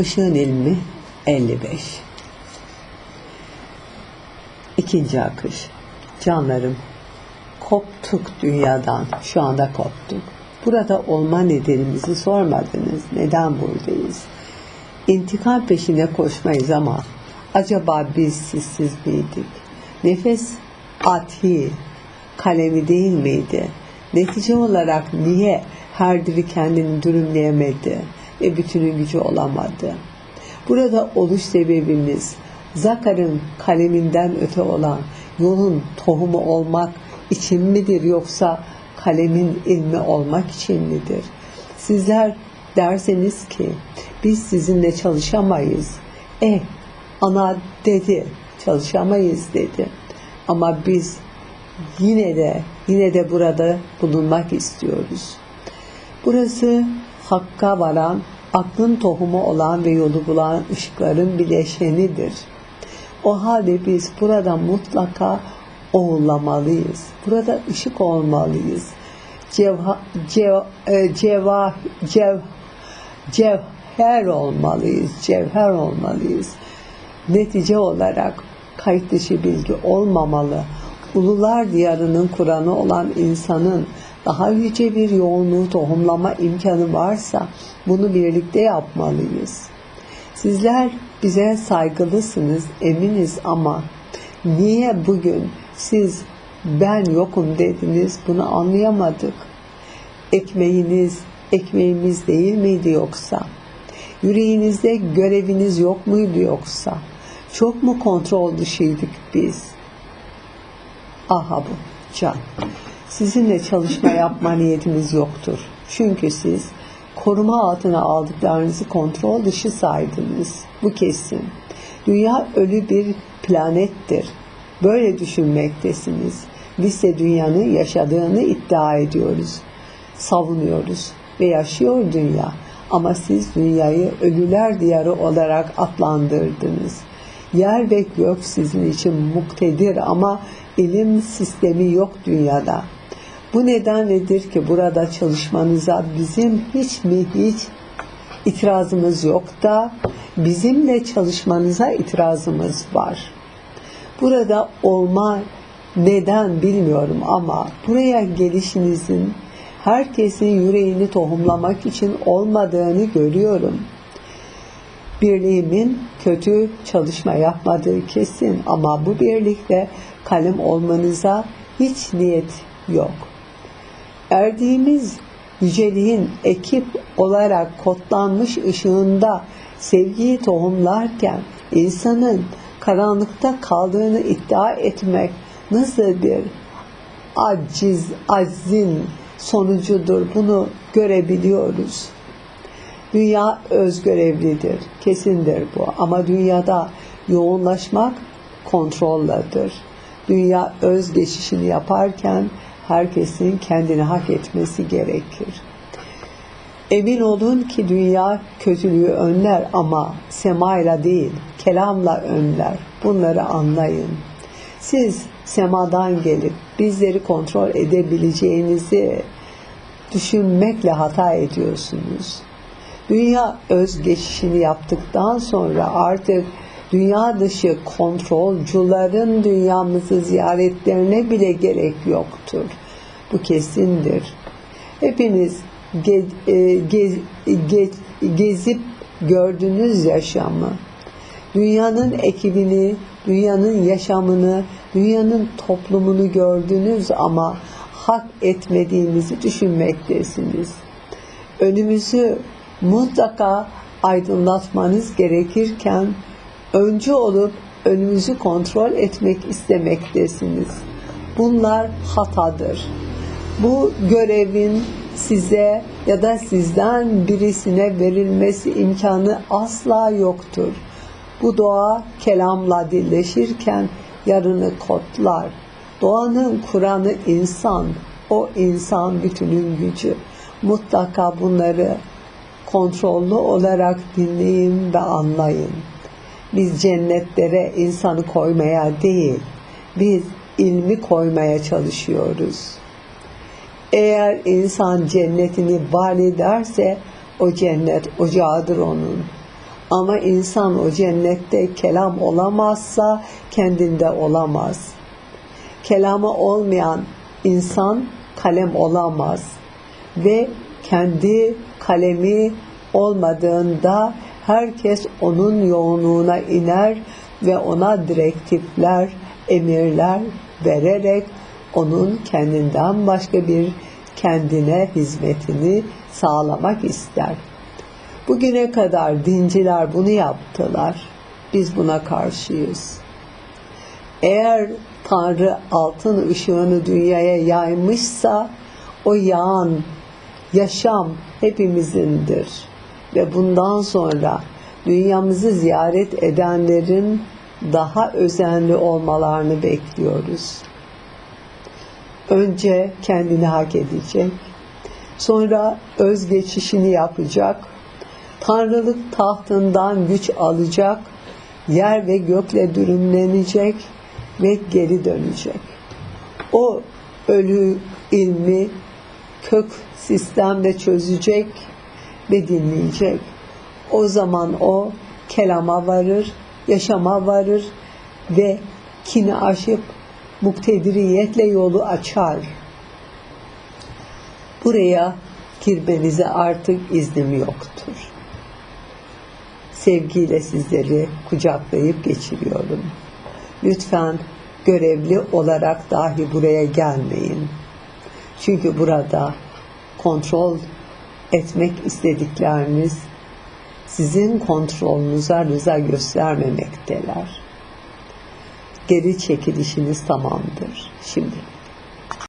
Işığın ilmi 55 İkinci akış. Canlarım koptuk dünyadan. Şu anda koptuk. Burada olma nedenimizi sormadınız. Neden buradayız? İntikam peşine koşmayız ama acaba biz sizsiz miydik? Nefes ati kalemi değil miydi? Netice olarak niye her biri kendini dürümleyemedi ve bütünün gücü olamadı. Burada oluş sebebimiz Zakar'ın kaleminden öte olan yolun tohumu olmak için midir yoksa kalemin ilmi olmak için midir? Sizler derseniz ki biz sizinle çalışamayız. E ana dedi çalışamayız dedi. Ama biz yine de yine de burada bulunmak istiyoruz. Burası hakka varan, aklın tohumu olan ve yolu bulan ışıkların bileşenidir. O halde biz burada mutlaka oğulamalıyız. Burada ışık olmalıyız. Cevha, cev, e, cev, cevher olmalıyız. Cevher olmalıyız. Netice olarak kayıt dışı bilgi olmamalı. Ulular diyarının Kur'an'ı olan insanın daha yüce bir yoğunluğu tohumlama imkanı varsa bunu birlikte yapmalıyız. Sizler bize saygılısınız eminiz ama niye bugün siz ben yokum dediniz bunu anlayamadık. Ekmeğiniz ekmeğimiz değil miydi yoksa? Yüreğinizde göreviniz yok muydu yoksa? Çok mu kontrol dışıydık biz? Aha bu can. Sizinle çalışma yapma niyetimiz yoktur. Çünkü siz koruma altına aldıklarınızı kontrol dışı saydınız. Bu kesin. Dünya ölü bir planettir. Böyle düşünmektesiniz. Biz de dünyanın yaşadığını iddia ediyoruz. Savunuyoruz ve yaşıyor dünya. Ama siz dünyayı ölüler diyarı olarak adlandırdınız. Yer ve gök sizin için muktedir ama ilim sistemi yok dünyada. Bu nedenledir ki burada çalışmanıza bizim hiç mi hiç itirazımız yok da bizimle çalışmanıza itirazımız var. Burada olma neden bilmiyorum ama buraya gelişinizin herkesin yüreğini tohumlamak için olmadığını görüyorum. Birliğimin kötü çalışma yapmadığı kesin ama bu birlikte kalem olmanıza hiç niyet yok. Erdiğimiz yüceliğin ekip olarak kodlanmış ışığında sevgiyi tohumlarken insanın karanlıkta kaldığını iddia etmek nasıl bir aciz, aczin sonucudur bunu görebiliyoruz. Dünya özgörevlidir, kesindir bu ama dünyada yoğunlaşmak kontrolladır. Dünya öz geçişini yaparken herkesin kendini hak etmesi gerekir. Emin olun ki dünya kötülüğü önler ama semayla değil, kelamla önler. Bunları anlayın. Siz semadan gelip bizleri kontrol edebileceğinizi düşünmekle hata ediyorsunuz. Dünya öz geçişini yaptıktan sonra artık dünya dışı kontrolcuların dünyamızı ziyaretlerine bile gerek yoktur. Bu kesindir. Hepiniz ge, e, ge, gezip gördünüz yaşamı. Dünyanın ekibini, dünyanın yaşamını, dünyanın toplumunu gördünüz ama hak etmediğimizi düşünmektesiniz. Önümüzü mutlaka aydınlatmanız gerekirken öncü olup önümüzü kontrol etmek istemektesiniz. Bunlar hatadır. Bu görevin size ya da sizden birisine verilmesi imkanı asla yoktur. Bu doğa kelamla dilleşirken yarını kodlar. Doğanın Kur'an'ı insan, o insan bütünün gücü. Mutlaka bunları kontrollü olarak dinleyin ve anlayın. Biz cennetlere insanı koymaya değil, biz ilmi koymaya çalışıyoruz. Eğer insan cennetini vaat ederse o cennet ocağıdır onun. Ama insan o cennette kelam olamazsa kendinde olamaz. Kelamı olmayan insan kalem olamaz ve kendi kalemi olmadığında herkes onun yoğunluğuna iner ve ona direktifler, emirler vererek onun kendinden başka bir kendine hizmetini sağlamak ister. Bugüne kadar dinciler bunu yaptılar. Biz buna karşıyız. Eğer Tanrı altın ışığını dünyaya yaymışsa o yağan yaşam hepimizindir. Ve bundan sonra dünyamızı ziyaret edenlerin daha özenli olmalarını bekliyoruz. Önce kendini hak edecek, sonra özgeçişini yapacak, Tanrılık tahtından güç alacak, yer ve gökle dürümlenecek ve geri dönecek. O ölü ilmi kök sistemde çözecek ve dinleyecek. O zaman o kelama varır, yaşama varır ve kini aşıp muktediriyetle yolu açar. Buraya girmenize artık iznim yoktur. Sevgiyle sizleri kucaklayıp geçiriyorum. Lütfen görevli olarak dahi buraya gelmeyin. Çünkü burada kontrol etmek istedikleriniz sizin kontrolünüze rıza göstermemekteler. Geri çekilişiniz tamamdır. Şimdi